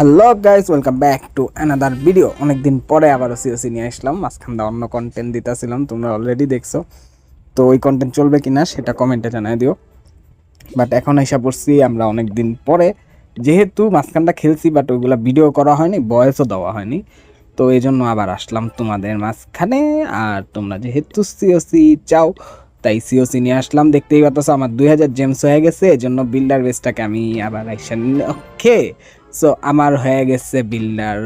Hello guys welcome back to another video অনেকদিন পরে আবারও সিওসি নিয়ে আসলাম। মাঝখান দিয়ে অন্য কন্টেন্ট দিতেছিলাম, তোমরা অলরেডি দেখছ। তো ওই কন্টেন্ট চলবে কিনা সেটা কমেন্টে জানাই দিও। বাট এখন এসে পড়ছি আমরা অনেক দিন পরে। যেহেতু মাঝখানটা খেলছি বাট ওইগুলো ভিডিও করা হয়নি বয়সও দেওয়া হয়নি। তো এই জন্য আবার আসলাম তোমাদের মাঝখানে। আর তোমরা যেহেতু সিওসি চাও, তাই সিওসি নিয়ে আসলাম। দেখতেই পাচ্ছ, আমার দুই হাজার জেমস হয়ে গেছে। এই জন্য বিল্ডার বেসটাকে আমি আবার আইসা ওকে সো আমার হয়ে গেছে বিল্ডার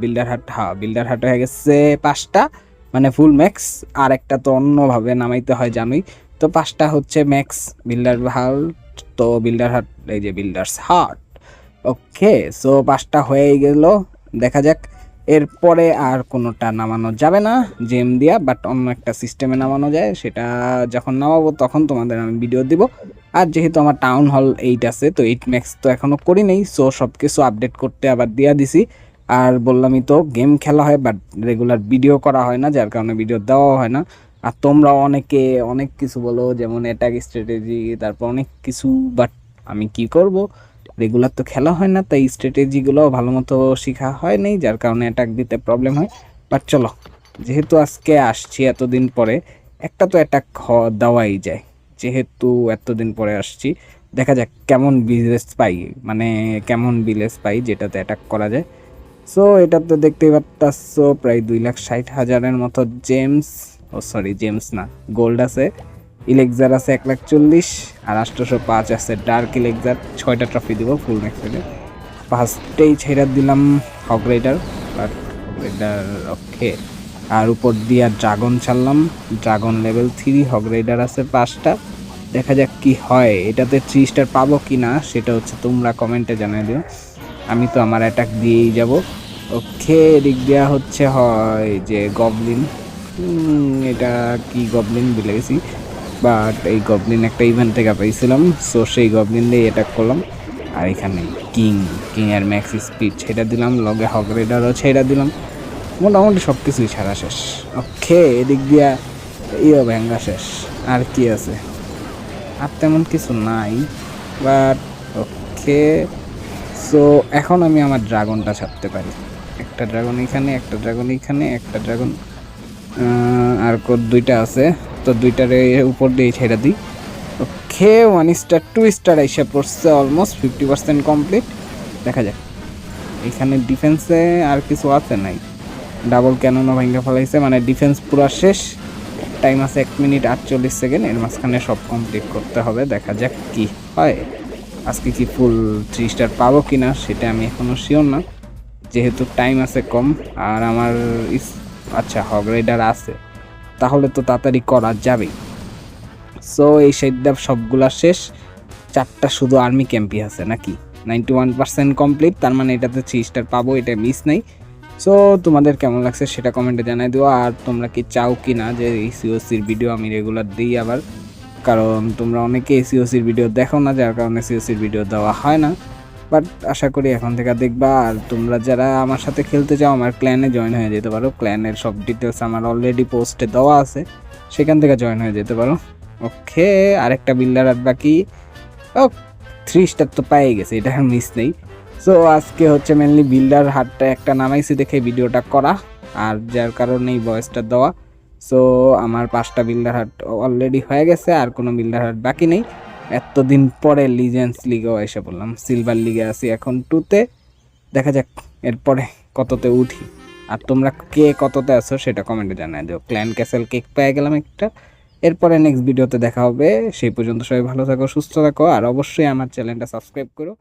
বিল্ডার হাট হ্যাঁ বিল্ডার হাট হয়ে গেছে পাঁচটা মানে ফুল ম্যাক্স আর একটা তো অন্যভাবে নামাইতে হয়, জানোই। তো পাঁচটা হচ্ছে ম্যাক্স বিল্ডার হাট, তো বিল্ডার হাট, এই যে বিল্ডার্স হাট। ওকে, সো পাঁচটা হয়ে গেল, দেখা যাক। এরপরে আর কোনোটা নামানো যাবে না জেম দিয়া বাট অন্য একটা সিস্টেমে নামানো যায়, সেটা যখন নামাবো তখন তোমাদের আমি ভিডিও দিব। আর যেহেতু আমার টাউন হল এইট আছে, তো এইট ম্যাক্স তো এখনও করি নেই সো সব কিছু আপডেট করতে আবার দিয়া দিছি। আর বললামই তো গেম খেলা হয় বাট রেগুলার ভিডিও করা হয় না, যার কারণে ভিডিও দেওয়া হয় না। আর তোমরা অনেকে অনেক কিছু বলো, যেমন অ্যাটাক স্ট্র্যাটেজি তারপর অনেক কিছু বাট আমি কি করব? রেগুলার তো খেলা হয় না, তাই স্ট্র্যাটেজিগুলো ভালো মতো শেখা হয় নাই, যার কারণে অ্যাটাক দিতে প্রবলেম হয়। বাট চলো, যেহেতু আজকে আসছি এতদিন পরে, একটা তো অ্যাটাক দেওয়াই যায়। যেহেতু এতদিন পরে আসছি, দেখা যাক কেমন বিজনেস পাই মানে কেমন বিলেস পাই যেটাতে অ্যাটাক করা যায়। সো এটা তো দেখতেই পাচ্ছ প্রায় দুই লাখ ষাট হাজারের মতো জেমস ও সরি জেমস না গোল্ড আছে। ইলেকজার আছে এক লাখ চল্লিশ আর আষ্টশো পাঁচ আছে ডার্ক ইলেকজার ছয়টা ট্রফি দিব ফুল ম্যাক্সে ফার্স্টেই ছেড়ে দিলাম hawk rider but hawk rider okay আর উপর দিয়ে ড্রাগন ছাড়লাম। Dragon level three hawk rider আছে পাঁচটা। দেখা যাক কি হয়। এটাতে থ্রি স্টার পাবো কি না, সেটা হচ্ছে তোমরা কমেন্টে জানিয়ে দিও। আমি তো আমার অ্যাটাক দিয়েই যাব। ওকে এদিক দেওয়া হচ্ছে হয় যে গবলিন এটা কি গবলিন ভুলে গেছি। বাট এই গবলিন একটা ইভেন্ট থেকে পাইছিলাম সো সেই গবলিন দিয়ে অ্যাটাক করলাম। আর এখানে কিং কিং এর ম্যাক্স স্পিড ছেড়ে দিলাম, লগে হক রেডারও ছেড়ে দিলাম। মোটামুটি সব কিছুই ছাড়া শেষ। ওকে, এদিক দিয়া ইয়ে ভেঙ্গা শেষ। আর কি আছে? আর তেমন কিছু নাই, বাট ওকে। সো এখন আমি আমার ড্রাগনটা ছাড়তে পারি। একটা ড্রাগন এখানে, একটা ড্রাগন এখানে, একটা ড্রাগন আর কো দুইটা আছে। তো দুইটারে উপর দিয়ে ছেড়ে দিই। Okay one star two star এসে পড়ছে অলমোস্ট ফিফটি পার্সেন্ট কমপ্লিট দেখা যাক। এখানে ডিফেন্সে আর কিছু আছে নাই। ডাবল ক্যাননও ভেঙে ফেলাইছে মানে ডিফেন্স পুরো শেষ। টাইম আছে এক মিনিট আটচল্লিশ সেকেন্ড এর মাঝখানে সব কমপ্লিট করতে হবে। দেখা যাক কি হয়। আজকে কি ফুল থ্রি স্টার পাবো কি না সেটা আমি এখনও শিওর না। যেহেতু টাইম আছে কম, আর আমার আচ্ছা হগ রাইডার আছে। তাহলে তো তাড়াতাড়ি করা যাবে সো এই সাইডটা সবগুলা শেষ। চারটা শুধু আর্মি ক্যাম্পই আছে নাকি? নাইনটি ওয়ান পার্সেন্ট কমপ্লিট তার মানে এটাতে থ্রি স্টার পাবো এটা মিস নেই। সো তোমাদের কেমন লাগছে সেটা কমেন্টে জানাই দিও। আর তোমরা কি চাও কি না যে এই সিওসির ভিডিও আমি রেগুলার দিই আবার? কারণ তোমরা অনেকে সিওসির ভিডিও দেখো না, যার কারণে সিওসির ভিডিও দেওয়া হয় না। বাট আশা করি এখন থেকে দেখবা আর তোমরা যারা আমার সাথে খেলতে চাও, আমার ক্ল্যানে জয়েন হয়ে যেতে পারো। ক্ল্যানের সব ডিটেলস আমার অলরেডি পোস্টে দেওয়া আছে। সেখান থেকে জয়েন হয়ে যেতে পারো। ওকে, আরেকটা বিল্ডার আর বাকি। ও থ্রি স্টার তো পেয়ে গেছে, এটা আর মিস নেই। সো আজকে হচ্ছে মেনলি বিল্ডার হাটটা একটা নামাইছি দেখে ভিডিওটা করা, আর যার কারণে এই বয়সটা দেওয়া। সো আমার পাঁচটা বিল্ডার হাট অলরেডি হয়ে গেছে, আর কোনো বিল্ডার হাট বাকি নেই। এতদিন পরে লিজেন্স লিগেও এসে বললাম সিলভার লিগে আছি এখন টুতে দেখা যাক এরপরে কততে উঠি। আর তোমরা কে কততে আছো সেটা কমেন্টে জানাই দিও। ক্ল্যান ক্যাসেল কেক পেয়ে গেলাম একটা। এরপরে নেক্সট ভিডিওতে দেখা হবে। সেই পর্যন্ত সবাই ভালো থাকো, সুস্থ থাকো, আর অবশ্যই আমার চ্যানেলটা সাবস্ক্রাইব করো।